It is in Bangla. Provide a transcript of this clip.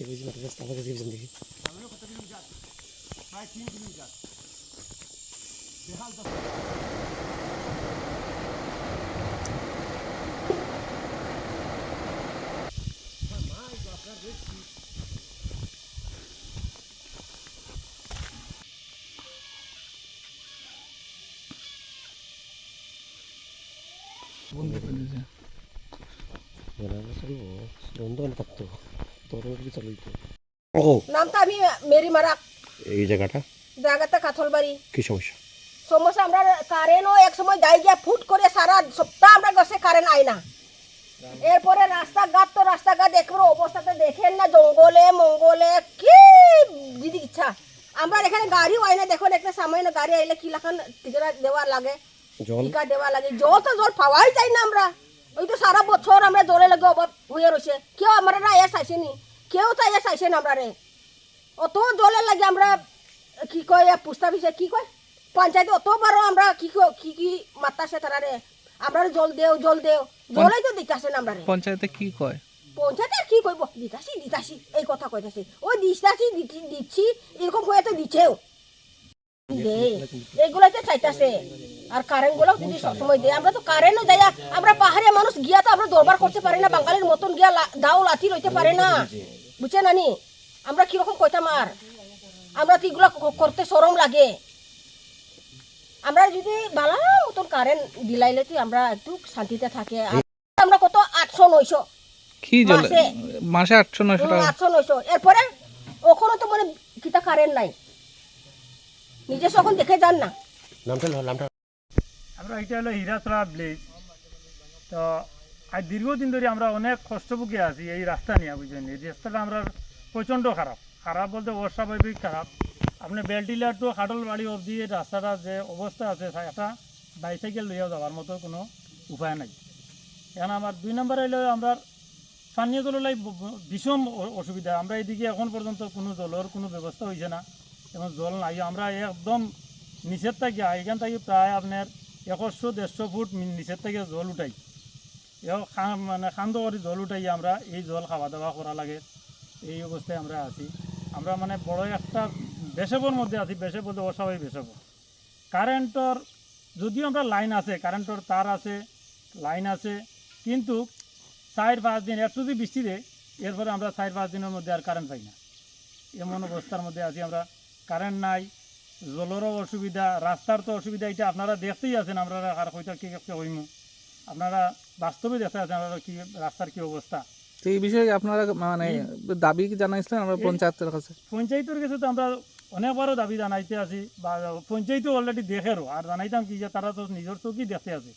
देखो जी मेरे रास्ता पर जीव जिंदगी चलो को तकरीबन जात प्राय 3 किमी जात बेहाल दस माय गॉड कर रही 뭔데 걸리세요? 연락을 쓰고 연도는 답도 কি চালু ও। নামটা আমি মেরি মারাক এই জায়গাটা? জায়গাতে কাথলবাড়ি। কি সমস্যা? সমস্যা আমরা কারেন্টও এক সময় যাই গিয়া ফুট করে সারা সপ্তাহ আমরা গেছে কারেন্ট আই না। এরপরে রাস্তাঘাট তো রাস্তাঘাট একবার অবস্থাতে দেখেন না জঙ্গলে মঙ্গলে কি যদি ইচ্ছা। আমরা এখানে গাড়িও আই না দেখুন একটা সামান্য গাড়ি আইলে কি লাখান টিকা দেওয়া লাগে জল? টিকা দেওয়া লাগে। জল তো জল পাওয়াই যায় না আমরা। ওই তো সারা বছর আমরা জলে লাগে অভাব হয়ে রয়েছে। কেউ আমরা না এ চাইছেনি। কেউ তো এ চাইছে না আমরা রে। অত জলের লাগে আমরা কি কয় এ পুস্তা পিছে কি কয়? পঞ্চায়েতে অতবারও আমরা কি কি কি মাত্রাছে তারা রে? আমরা জল দেও জল দেও। জলেই তো দিতাছে না আমরা রে। পঞ্চায়েতে কি কয়? পঞ্চায়েতে আর কি করব দিতাছি দিতাছি এই কথা কইতাছি। ওই দিতাছি দিচ্ছি এরকম হয়ে তো দিচ্ছেও দে এগুলাই তো চাইতাছে। আর কারেন্টগুলো যদি সবসময় দেয় আমরা তো কারেন্টও যাই আমরা পাহাড়িয়া মানুষ গিয়া তো আমরা দরবার করতে পারি না বাঙালির মতন গিয়া দাও লাঠি রইতে পারে না। বুঝছে নানি আমরা কীরকম কইতাম আর? আমরা তো এগুলো করতে সরম লাগে। আমরা যদি বালা মতন কারেন্ট দিলাইলে তো আমরা একটু শান্তিতে থাকে। আর আমরা কত আটশো নয়শো কি মাসে। মাসে আটশো নয়শো আটশো নয়শো। এরপরে ওখানে তো মানে কিতা কারেন্ট নাই। নিজস্ব এখন দেখে যান না। নামটা নামটা আমরা এটা হলো হীরাতলা ব্লেজ তো আজ দীর্ঘদিন ধরে আমরা অনেক কষ্ট ভুগে আছি এই রাস্তা নিয়ে, বুঝলেন? এই রাস্তাটা আমরা প্রচণ্ড খারাপ। খারাপ বলতে অস্বাভাবিক খারাপ। আপনি বেলটিলার টু খাটল বাড়ি অবধি রাস্তাটা যে অবস্থা আছে একটা বাইসাইকেল লইয়া যাওয়ার মতো কোনো উপায় নাই। এখন আমার দুই নম্বর হইল আমরা পানীয় জলের ভীষণ অসুবিধা। আমরা এদিকে এখন পর্যন্ত কোনো জলের কোনো ব্যবস্থা হয়েছে না এবং জল নাই। আমরা একদম নিচের থেকে, এখান থেকে প্রায় আপনার একশো দেড়শো ফুট নিচের থেকে জল উঠাই। মানে খান্দ করে জল উঠাই আমরা এই জল খাওয়া দাওয়া করা লাগে। এই অবস্থায় আমরা আছি। আমরা মানে বড় একটা বেসেবর মধ্যে আছি বেসে বলতে অস্বাভাবিক বেসেবর কারেন্টর যদিও আমরা লাইন আছে কারেন্টর তার আছে, লাইন আছে, কিন্তু চার পাঁচ দিন একটু যদি বৃষ্টি দেয় এরপরে আমরা চার পাঁচ দিনের মধ্যে আর কারেন্ট পাই না। এমন অবস্থার মধ্যে আছি আমরা। কারেন্ট নাই জলেরও অসুবিধা রাস্তার তো অসুবিধা এটা আপনারা দেখতেই আছেন আমরা আর হয়তো কি একটা হইম আপনারা বাস্তবে দেখতে আছেন আপনারা কি রাস্তার কি অবস্থা। তো এই বিষয়ে আপনারা মানে দাবি কি জানাইছিলেন আমরা পঞ্চায়েতের কাছে? পঞ্চায়েতের কাছে তো আমরা অনেকবারও দাবি জানাইতে আছি বা পঞ্চায়েতও অলরেডি দেখেরও আর জানাইতাম কি যে তারা তো নিজের চোখেই দেখতে আছে।